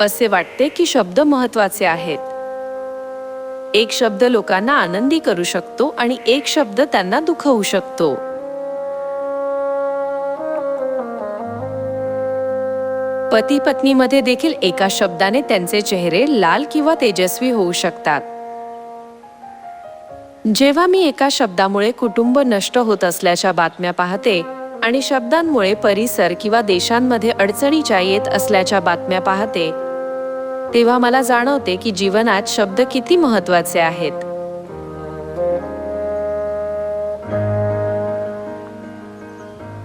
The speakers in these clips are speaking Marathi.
असे वाटते की शब्द महत्त्वाचे आहेत. एक शब्द लोकांना आनंदी करू शकतो आणि एक शब्द त्यांना दुखवू शकतो. पती पत्नीमध्ये देखील एका शब्दाने त्यांचे चेहरे लाल किंवा तेजस्वी होऊ शकतात. जेव्हा मी एका शब्दामुळे कुटुंब नष्ट होत असल्याच्या बातम्या पाहते आणि शब्दांमुळे परिसर किंवा देशांमध्ये अडचणीच्या येत असल्याच्या बातम्या पाहते. तेव्हा मला जाणवते की जीवनात शब्द किती महत्त्वाचे आहेत.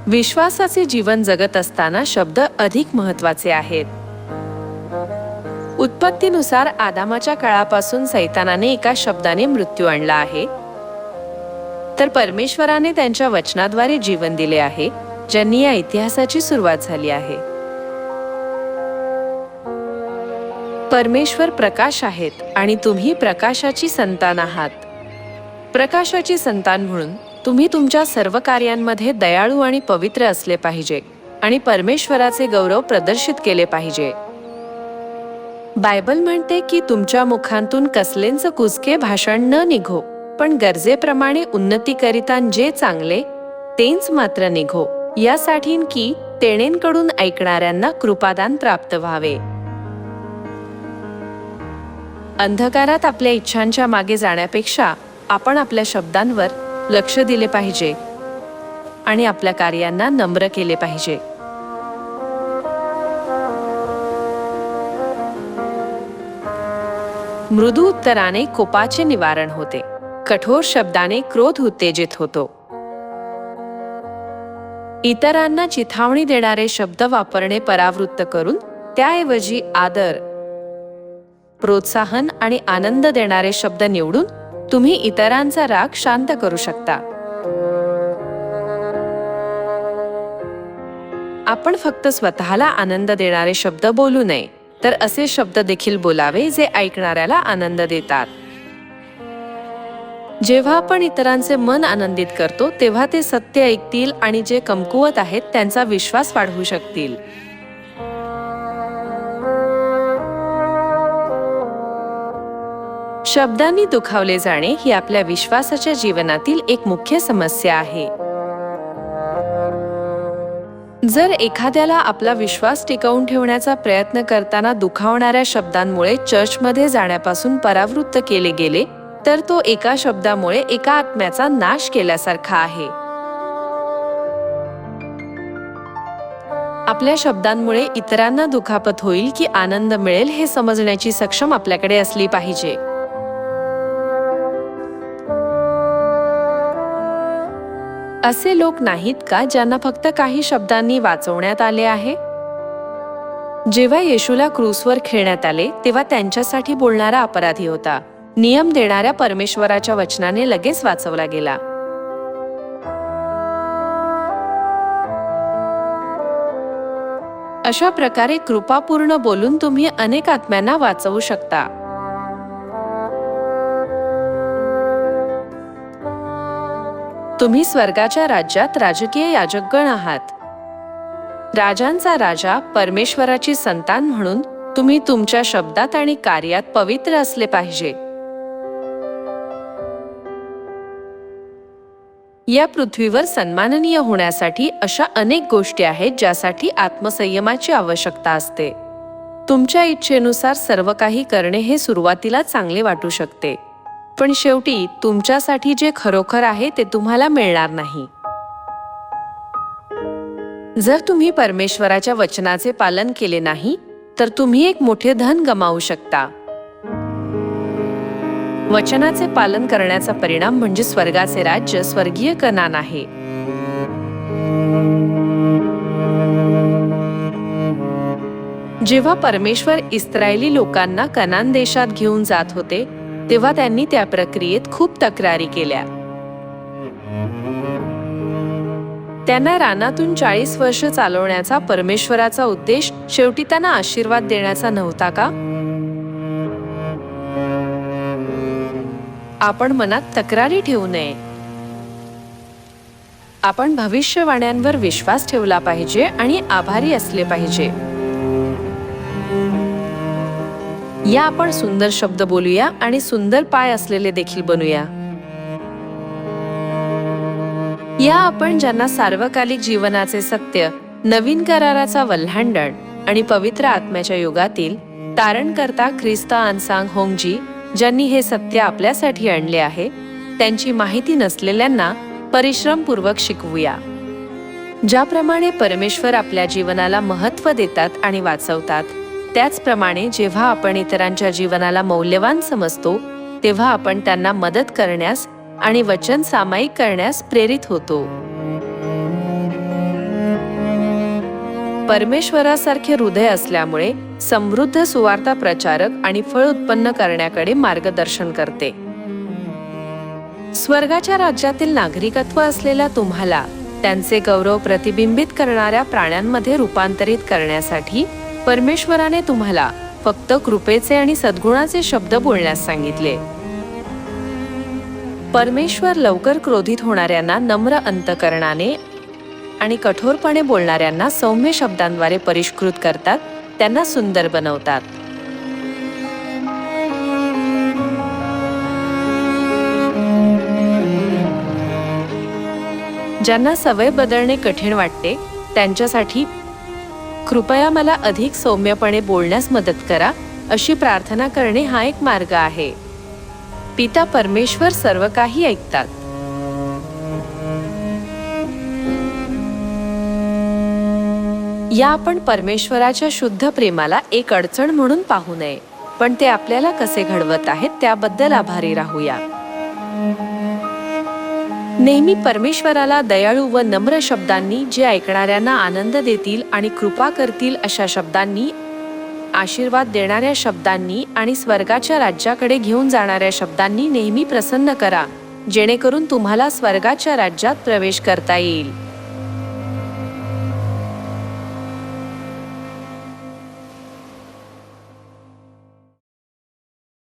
विश्वासाचे जीवन जगत असताना शब्द अधिक महत्त्वाचे आहेत. उत्पत्तीनुसार आदामाच्या काळापासून सैतानाने एका शब्दाने मृत्यू आणला आहे. तर परमेश्वराने त्यांच्या वचनाद्वारे जीवन दिले आहे ज्यांनी या इतिहासाची सुरुवात झाली आहे. परमेश्वर प्रकाश आहेत आणि तुम्ही प्रकाशाची संतान आहात. प्रकाशाची संतान म्हणून तुम्ही तुमच्या सर्व कार्यांमध्ये दयाळू आणि पवित्र असले पाहिजे आणि परमेश्वराचे गौरव प्रदर्शित केले पाहिजे. बायबल म्हणते की तुमच्या मुखांतून कसलेंच कुसके भाषण न निघो. पण गरजेप्रमाणे उन्नतीकरिता जे चांगले तेच मात्र निघो. यासाठी की तेणेंकडून ऐकणाऱ्यांना कृपादान प्राप्त व्हावे. अंधकारात आपल्या इच्छांच्या मागे जाण्यापेक्षा आपण आपल्या शब्दांवर लक्ष दिले पाहिजे आणि आपल्या कार्यांना नम्र केले पाहिजे. मृदू उत्तराने कोपाचे निवारण होते. कठोर शब्दाने क्रोध उत्तेजित होतो. इतरांना चिथावणी देणारे शब्द वापरणे परावृत्त करून त्याऐवजी आदर प्रोत्साहन आणि आनंद देणारे शब्द निवडून तुम्ही इतरांचा राग शांत करू शकता. आपण फक्त स्वतःला आनंद देणारे शब्द बोलू नये तर असे शब्द देखील बोलावे जे ऐकणाऱ्याला आनंद देतात. जेव्हा आपण इतरांचे मन आनंदित करतो तेव्हा ते सत्य ऐकतील आणि जे कमकुवत आहेत त्यांचा विश्वास वाढवू शकतील. शब्दांनी दुखावले जाणे ही आपल्या विश्वासाच्या जीवनातील एक मुख्य समस्या आहे. जर एखाद्याला आपला विश्वास टिकवून ठेवण्याचा प्रयत्न करताना दुखावणाऱ्या शब्दांमुळे चर्चमध्ये जाण्यापासून परावृत्त केले गेले तर तो एका शब्दामुळे एका आत्म्याचा नाश केल्यासारखा आहे. आपल्या शब्दांमुळे इतरांना दुखापत होईल की आनंद मिळेल हे समजण्याची सक्षम आपल्याकडे असली पाहिजे. असे लोक नाहीत का ज्यांना फक्त काही शब्दांनी वाचवण्यात आले आहे? जेव्हा येशूला क्रूसवर खेळण्यात आले तेव्हा त्यांच्यासाठी बोलणारा अपराधी होता. नियम देणाऱ्या परमेश्वराच्या वचनाने लगेच वाचवला गेला. अशा प्रकारे कृपापूर्ण बोलून तुम्ही अनेक आत्म्यांना वाचवू शकता. तुम्ही स्वर्गाच्या राज्यात राजकीय याजकगण आहात. राजांचा राजा परमेश्वराची संतान म्हणून तुम्ही तुमच्या शब्दात आणि कार्यात पवित्र असले पाहिजे. या पृथ्वीवर सन्माननीय होण्यासाठी अशा अनेक गोष्टी आहेत ज्यासाठी आत्मसंयमाची आवश्यकता असते. तुमच्या इच्छेनुसार सर्व काही करणे हे सुरुवातीला चांगले वाटू शकते. पण शेवटी तुमच्यासाठी जे खरोखर आहे ते तुम्हाला मिळणार नाही. जर तुम्ही परमेश्वराच्या वचनाचे पालन केले नाही तर तुम्ही एक मोठे धन गमावू शकता. वचनाचे पालन करण्याचा परिणाम म्हणजे स्वर्गाचे राज्य स्वर्गीय कनान आहे. जेव्हा परमेश्वर इस्रायली लोकांना कनान देशात घेऊन जात होते तेव्हा त्यांनी त्या प्रक्रियेत खूप तक्रारी केल्या. त्यांना रानातून चाळीस वर्ष चालवण्याचा परमेश्वराचा उद्देश शेवटी त्यांना आशीर्वाद देण्याचा नव्हता का? आपण मनात तक्रारी ठेवू नये. आपण भविष्यवाण्यांवर विश्वास ठेवला पाहिजे आणि आभारी असले पाहिजे. या आपण सुंदर शब्द बोलूया आणि सुंदर पाय असलेले देखील बनूया. या आपण ज्यांना सार्वकालिक जीवनाचे सत्य नवीन कराराचा वल्हांडण आणि पवित्र आत्म्याच्या युगातील तारणकर्ता ख्रिस्त आनसांग होंगजी ज्यांनी हे सत्य आपल्यासाठी आणले आहे त्यांची माहिती नसलेल्यांना परिश्रमपूर्वक शिकवूया. ज्याप्रमाणे परमेश्वर आपल्या जीवनाला महत्त्व देतात आणि वाचवतात त्याचप्रमाणे जेव्हा आपण इतरांच्या जीवनाला मौल्यवान समजतो तेव्हा आपण त्यांना मदत करण्यास आणि वचन सामायिक करण्यास प्रेरित होतो. परमेश्वरासारखे हृदय असल्यामुळे समृद्ध सुवार्ता प्रचारक आणि फळ उत्पन्न करण्याकडे मार्गदर्शन करते. स्वर्गाच्या राज्यातील नागरिकत्व असलेल्या तुम्हाला त्यांचे गौरव प्रतिबिंबित करणाऱ्या प्राण्यांमध्ये रूपांतरित करण्यासाठी परमेश्वराने तुम्हाला फक्त कृपेचे आणि सद्गुणाचे शब्द बोलण्यास सांगितले. परमेश्वर लवकर क्रोधित होणाऱ्यांना नम्र अंतकरणाने आणि कठोरपणे बोलणाऱ्यांना सौम्य शब्दांद्वारे परिष्कृत करतात त्यांना सुंदर बनवतात. ज्यांना सवय बदलणे कठीण वाटते त्यांच्यासाठी कृपया मला अधिक सौम्यपणे बोलण्यास मदत करा अशी प्रार्थना करणे हा एक मार्ग आहे. पिता परमेश्वर सर्व काही ऐकतात. या आपण परमेश्वराच्या शुद्ध प्रेमाला एक अडचण म्हणून पाहू नये. पण ते आपल्याला कसे घडवत आहेत त्याबद्दल आभारी राहूया. नेहमी परमेश्वराला दयाळू व नम्र शब्दांनी जे ऐकणाऱ्यांना आनंद देतील आणि कृपा करतील अशा शब्दांनी आशीर्वाद देणाऱ्या शब्दांनी आणि स्वर्गाच्या राज्याकडे घेऊन जाणाऱ्या शब्दांनी नेहमी प्रसन्न करा जेणेकरून तुम्हाला स्वर्गाच्या राज्यात प्रवेश करता येईल.